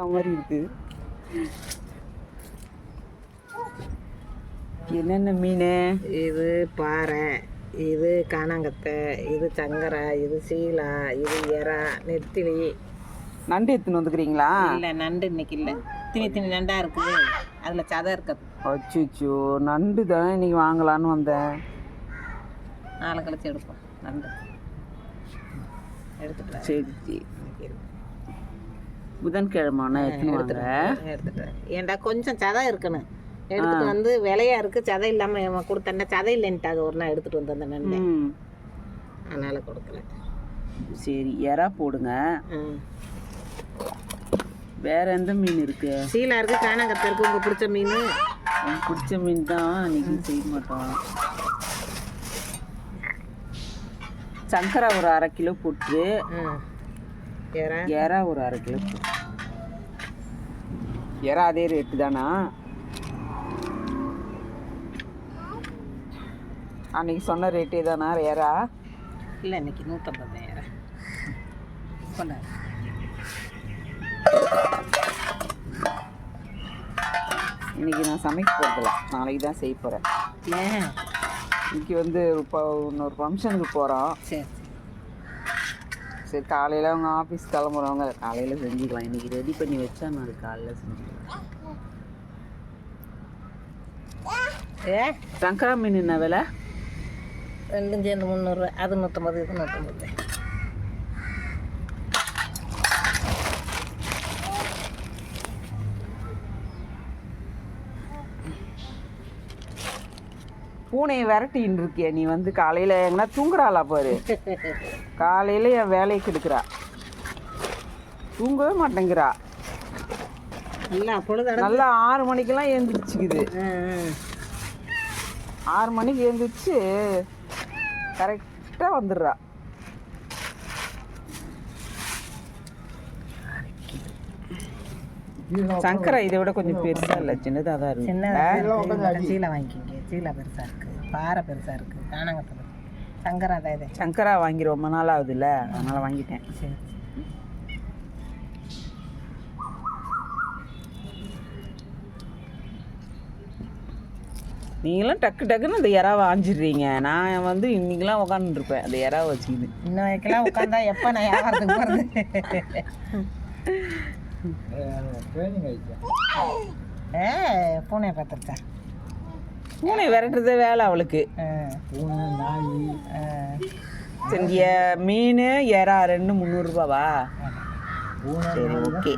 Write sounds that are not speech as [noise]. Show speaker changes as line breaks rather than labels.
மாதிரி இருக்கு. என்னென்ன மீன்?
இது பாறை இது காணாங்கத்தை இது சங்கரா இது சீலா இது எறா நெத்திலி.
நண்டு எடுத்துன்னு வந்துக்கிறீங்களா?
இல்லை நண்டு இன்னைக்கு இல்லை. திணி திணி நண்டா இருக்கு. அதில் சதை இருக்குது
அச்சுச்சோ நண்டு தானே இன்னைக்கு வாங்கலான்னு வந்தேன்.
நாளை கழிச்சு எடுப்போம் நண்டு. வரேன்.
சரி சரி.
இன்னைக்கு இருக்கு.
புதன்கிழமை எடுத்துன்னு வாங்க?
எடுத்துட்டு வரேன். ஏன்டா கொஞ்சம் சதை இருக்கணும். எடுத்துட்டு வந்து விலையா இருக்கு சதை இல்லாம இவன் கொடுத்தேன் சதை இல்லைன்ட்டாங்க ஒரு நாள் எடுத்துட்டு வந்து அந்த நண்டை. அதனால கொடுக்கல.
சரி எறா போடுங்க.
ம்.
வேற எந்த மீன் இருக்கு?
சீலா இருக்கு காணாங்கத்தை இருக்கு உங்க பிடிச்ச மீன்.
பிடிச்ச மீன் தான் இன்னைக்கு செய்ய மாட்டோம் சங்கரா ஒரு அரை கிலோ போட்டு
எறா
ஒரு அரை கிலோ போட்டு எறா அதே ரேட்டு தானா? அன்னைக்கு சொன்ன ரேட்டே தானா? எறா
இல்லை இன்னைக்கு நூற்றம்பது எறா கொண்டாரு
இன்னைக்கு நான் சமைக்க போகிறதில்ல நாளைக்கு தான் செய்ய போகிறேன்
ஏன்?
இன்னைக்கு வந்து இப்போ இன்னொரு ஃபங்க்ஷனுக்கு போகிறோம்
சரி.
சரி காலையில் அவங்க ஆஃபீஸ் கிளம்புறவங்க காலையில் செஞ்சுக்கலாம். இன்னைக்கு ரெடி பண்ணி வச்சா நான் காலையில் செஞ்சுக்கலாம்.
ஏ
சங்கரா மீன் என்ன விலை?
ரெண்டும் சேர்ந்து முந்நூறுரூவா அது நூற்றம்பது இது நூற்றம்பது.
பூனையை விரட்டின்னு இருக்கிய நீ வந்து காலையில் எங்கன்னா தூங்குறாளா பாரு. காலையில் என் வேலையை கெடுக்கிறா. தூங்கவே மாட்டேங்கிறா. நல்லா ஆறு மணிக்கெல்லாம் எழுந்திரிச்சிக்குது ஆறு மணிக்கு எழுந்திரிச்சு கரெக்டாக வந்துடுறா. சங்கரா இதை விட கொஞ்சம் பெருசா இல்லை சின்னதாக தான் இருக்கு.
சின்ன சீலை வாங்கிக்கிங்க சீலை பெருசாக இருக்குது பாறை பெருசாக இருக்குது காணாங்கத்தை பெருசா. சங்கரா தான் இது.
சங்கரா வாங்கி ரொம்ப நாள் ஆகுதுல்ல அதனால வாங்கிட்டேன்.
சரி
நீங்களும் டக்கு டக்குன்னு அந்த இறாவை ஆஞ்சிடுறீங்க. நான் வந்து இன்னைக்கெல்லாம் உட்காந்துருப்பேன் அந்த இறாவை வச்சுக்கிது
இன்னும் வைக்கலாம் உட்காந்தா எப்போ நான் வியாபாரத்துக்கு போகிறது [laughs] ஏ பூனையை பார்த்துருச்சா
பூனை விரட்டுறதே வேலை அவளுக்கு. சரி மீன் இறா ரெண்டு முந்நூறுரூபாவா சரி ஓகே.